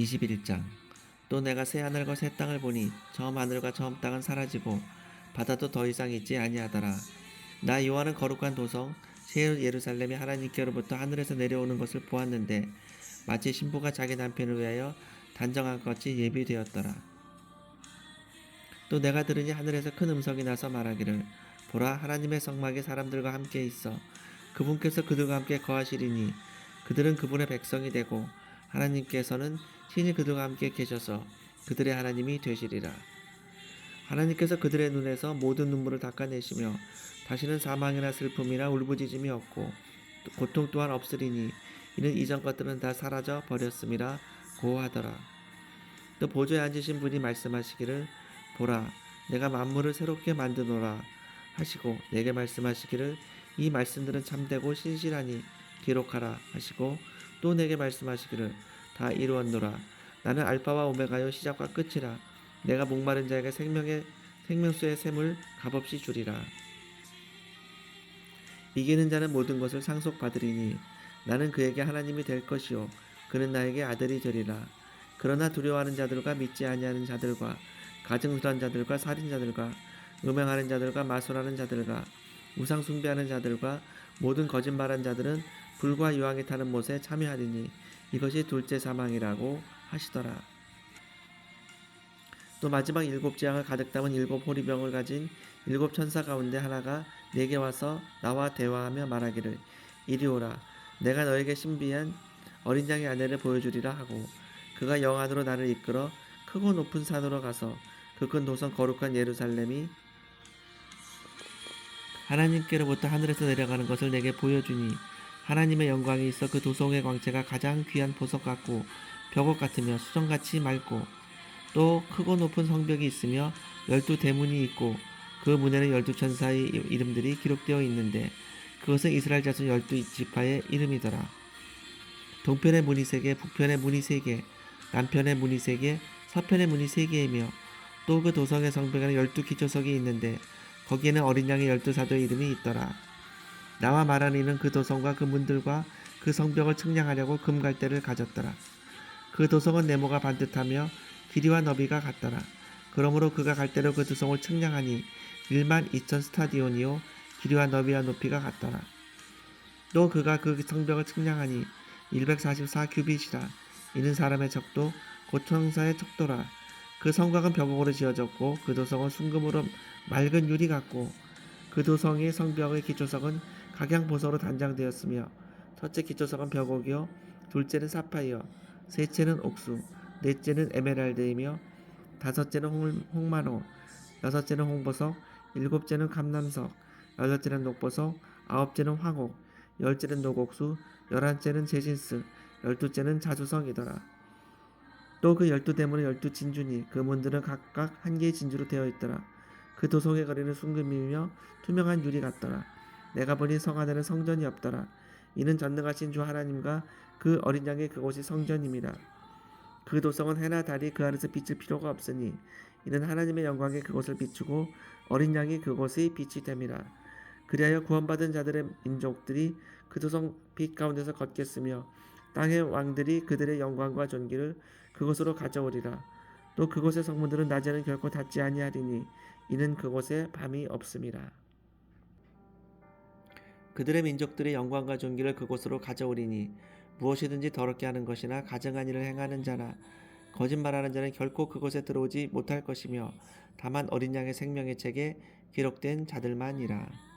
21장. 또 내가 새 하늘과 새 땅을 보니 처음 하늘과 처음 땅은 사라지고 바다도 더 이상 있지 아니하더라. 나 요한은 거룩한 도성 새 예루살렘이 하나님께로부터 하늘에서 내려오는 것을 보았는데 마치 신부가 자기 남편을 위하여 단정한 것 같이 예비되었더라. 또 내가 들으니 하늘에서 큰 음성이 나서 말하기를 보라 하나님의 성막이 사람들과 함께 있어 그분께서 그들과 함께 거하시리니 그들은 그분의 백성이 되고 하나님께서는 신이 그들과 함께 계셔서 그들의 하나님이 되시리라. 하나님께서 그들의 눈에서 모든 눈물을 닦아내시며 다시는 사망이나 슬픔이나 울부짖음이 없고 또 고통 또한 없으리니 이는 이전 것들은 다 사라져 버렸음이라 고하더라. 또 보좌에 앉으신 분이 말씀하시기를 보라 내가 만물을 새롭게 만드노라 하시고 내게 말씀하시기를 이 말씀들은 참되고 신실하니 기록하라 하시고 또 내게 말씀하시기를 다 이루었노라. 나는 알파와 오메가요 시작과 끝이라. 내가 목마른 자에게 생명의 생명수의 샘을 값없이 주리라. 이기는 자는 모든 것을 상속받으리니 나는 그에게 하나님이 될 것이요 그는 나에게 아들이 되리라. 그러나 두려워하는 자들과 믿지 아니하는 자들과 가증술한 자들과 살인자들과 음행하는 자들과 마술하는 자들과 우상 숭배하는 자들과 모든 거짓말한 자들은 불과 유황이 타는 못에 참여하리니 이것이 둘째 사망이라고 하시더라. 또 마지막 일곱 재앙을 가득 담은 일곱 호리병을 가진 일곱 천사 가운데 하나가 내게 와서 나와 대화하며 말하기를 이리 오라 내가 너에게 신비한 어린 양의 아내를 보여주리라 하고 그가 영 안으로 나를 이끌어 크고 높은 산으로 가서 그 큰 도성 거룩한 예루살렘이 하나님께로부터 하늘에서 내려가는 것을 내게 보여주니 하나님의 영광이 있어 그 도성의 광채가 가장 귀한 보석 같고 벽옥 같으며 수정같이 맑고 또 크고 높은 성벽이 있으며 열두 대문이 있고 그 문에는 열두 천사의 이름들이 기록되어 있는데 그것은 이스라엘 자손 열두 지파의 이름이더라. 동편의 문이 세 개, 북편의 문이 세 개, 남편의 문이 세 개, 서편의 문이 세 개이며 또 그 도성의 성벽에는 열두 기초석이 있는데 거기에는 어린 양의 열두 사도의 이름이 있더라. 나와 이는 그 도성과 그 문들과 그 성벽을 측량하려고 금갈대를 가졌더라. 그 도성은 네모가 반듯하며 길이와 너비가 같더라. 그러므로 그가 갈대로 그 도성을 측량하니 1만 2천 스타디온이요 길이와 너비와 높이가 같더라. 또 그가 그 성벽을 측량하니 144 규빗이라 이는 사람의 척도 곧 천사의 척도라. 그 성곽은 벽옥으로 지어졌고 그 도성은 순금으로 맑은 유리 같고 그 도성의 성벽의 기초석은 각양보석으로 단장되었으며 첫째 기초석은 벽옥이요 둘째는 사파이어 셋째는 옥수 넷째는 에메랄드이며 다섯째는 홍, 홍마노 여섯째는 홍보석 일곱째는 감남석 여덟째는 녹보석 아홉째는 황옥 열째는 녹옥수 열한째는 제신스 열두째는 자주성이더라. 또 그 열두 대문은 열두 진주니 그 문들은 각각 한 개의 진주로 되어 있더라. 그 도성의 거리는 순금이며 투명한 유리 같더라 내가 보니 성 안에는 성전이 없더라. 이는 전능하신 주 하나님과 그 어린 양의 그곳이 성전임이라 그 도성은 해나 달이 그 안에서 비칠 필요가 없으니 이는 하나님의 영광이 그곳을 비추고 어린 양이 그곳의 빛이 됨이라. 그리하여 구원받은 자들의 민족들이 그 도성 빛 가운데서 걷겠으며 땅의 왕들이 그들의 영광과 존귀를 그곳으로 가져오리라. 또 그곳의 성문들은 낮에는 결코 닫지 아니하리니 이는 그곳에 밤이 없음이라 그들의 민족들의 영광과 존귀를 그곳으로 가져오리니 무엇이든지 더럽게 하는 것이나 가증한 일을 행하는 자나 거짓말하는 자는 결코 그곳에 들어오지 못할 것이며 다만 어린 양의 생명의 책에 기록된 자들만이라